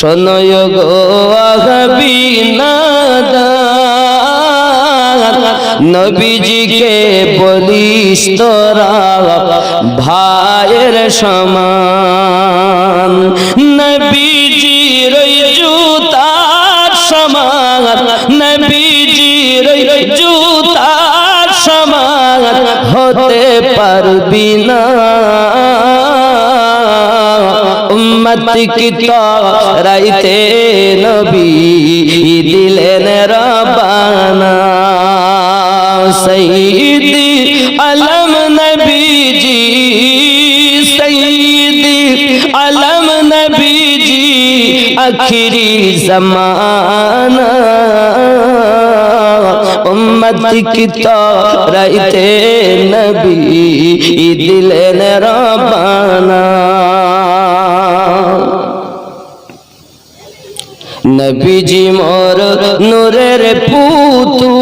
শোনয় গো নবীজিকে বলিস তোরা ভাইয়ের সমান। নবীজির জুতার সমান। নবীজির জুতার সমান। হতে পারবি না। উম্মত কি রাইতে নবী দিলেন রবানা সঈদি আলম নবীজি, সঈদি আলম নবীজি আখিরি জমানা। উম্মত কি রাইতে নবী দিলেন রবানা নবীজি মোর নূরের পুতুল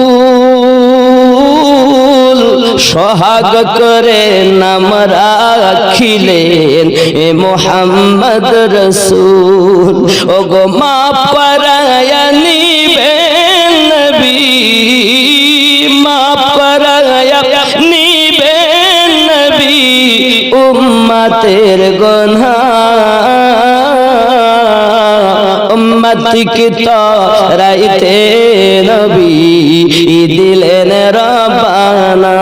সোহাগ করে নাম রাখিলেন এ মোহাম্মদ রসুল। ও গো মা পরায়নি নবী মা পরায়নি নবী। উম্মতের গনহা কি রাইতে নবী দিলেন রবানা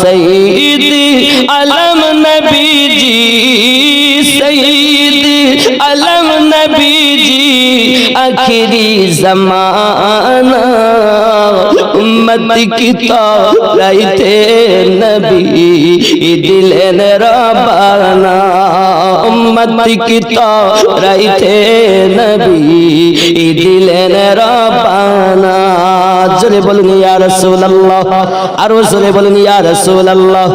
সঈদি আলম নবীজি, সঈদি আলম নবীজি, আখিরি জমানা উম্মত কি রাইতে নবী দিলেন রবানা উম্মত কি রাইতে নবী দিলেন রবানা জোরে বলুন ইয়া রাসূলুল্লাহ, আর জোরে বলুন ইয়া রাসূলুল্লাহ।